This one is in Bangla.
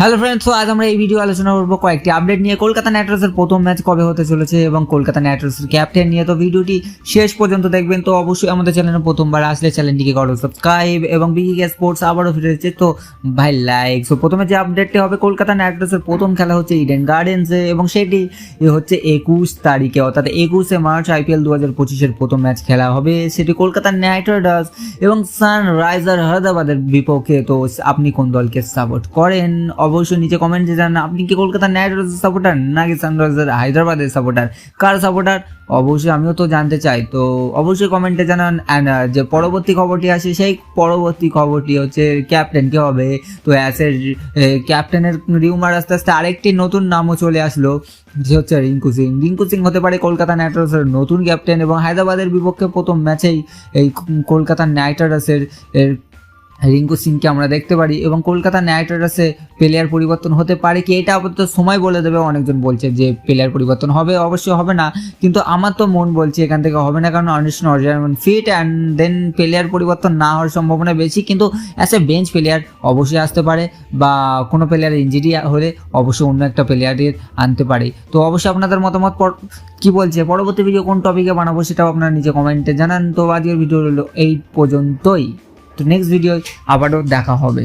হ্যালো ফ্রেন্ডস তো আজ আমরা এই ভিডিও আলোচনা করব কয়েকটি আপডেট নিয়ে। কলকাতা নাইট রাইডার্সের প্রথম ম্যাচ কবে হতে চলেছে এবং কলকাতা নাইট রাইডার্সের ক্যাপ্টেন নিয়ে। তো ভিডিওটি শেষ পর্যন্ত দেখবেন, তো অবশ্যই আমাদের চ্যানেলে প্রথমবার আসলে চ্যানেলটিকে করো সাবস্ক্রাইব এবং বিগি স্পোর্টস আবারও ফিরে এসেছে। তো ভাই লাইক সো প্রথমে যে আপডেটটি হবে, কলকাতা নাইট রাইডার্সের প্রথম খেলা হচ্ছে ইডেন গার্ডেন্সে এবং সেটি হচ্ছে একুশ তারিখে, অর্থাৎ একুশে মার্চ আইপিএল দু হাজার পঁচিশের প্রথম ম্যাচ খেলা হবে। সেটি কলকাতা নাইট রাইডার্স এবং সানরাইজার হায়দ্রাবাদের বিপক্ষে। তো আপনি কোন দলকে সাপোর্ট করেন? অবশ্যই নিচে কমেন্টে জানান। আপনি কি কলকাতা নাইট রাইডার্সের সাপোর্টার নাকি সানরাইজার হায়দ্রাবাদের সাপোর্টার কার সাপোর্টার অবশ্যই আমিও তো জানতে চাই। তো অবশ্যই কমেন্টে জানান। অ্যান্ড যে পরবর্তী খবরটি আসে, সেই পরবর্তী খবরটি হচ্ছে ক্যাপ্টেন কে হবে। তো অ্যাসের ক্যাপ্টেনের রিউমার আস্তে আস্তে আরেকটি নতুন নামও চলে আসলো। যে হচ্ছে রিঙ্কু সিং। রিঙ্কু সিং হতে পারে কলকাতা নাইট রাইডার্সের নতুন ক্যাপ্টেন এবং হায়দ্রাবাদের বিপক্ষে প্রথম ম্যাচেই এই কলকাতা নাইট রাইডার্সের রিঙ্কু সিংকে আমরা দেখতে পারি এবং কলকাতা নাইট রাইডার্সে প্লেয়ার পরিবর্তন হতে পারে কি, এটা আপাতত সময় বলে দেবে। অনেকজন বলছে যে প্লেয়ার পরিবর্তন হবে, অবশ্যই হবে না। কিন্তু আমার তো মন বলছে এখান থেকে হবে না, কারণ অনিশ নরজারমান ফিট অ্যান্ড দেন প্লেয়ার পরিবর্তন না হওয়ার সম্ভাবনা বেশি। কিন্তু অ্যাজ এ বেঞ্চ প্লেয়ার অবশ্যই আসতে পারে বা কোনো প্লেয়ার ইঞ্জুরি হলে অবশ্যই অন্য একটা প্লেয়ারের আনতে পারে। তো অবশ্যই আপনাদের মতামত কি বলছে? পরবর্তী ভিডিও কোন টপিকে বানাবো সেটাও আপনারা নিজে কমেন্টে জানান। তো আজকের ভিডিও হলো এই পর্যন্তই। তো নেক্সট ভিডিও আবারও দেখা হবে।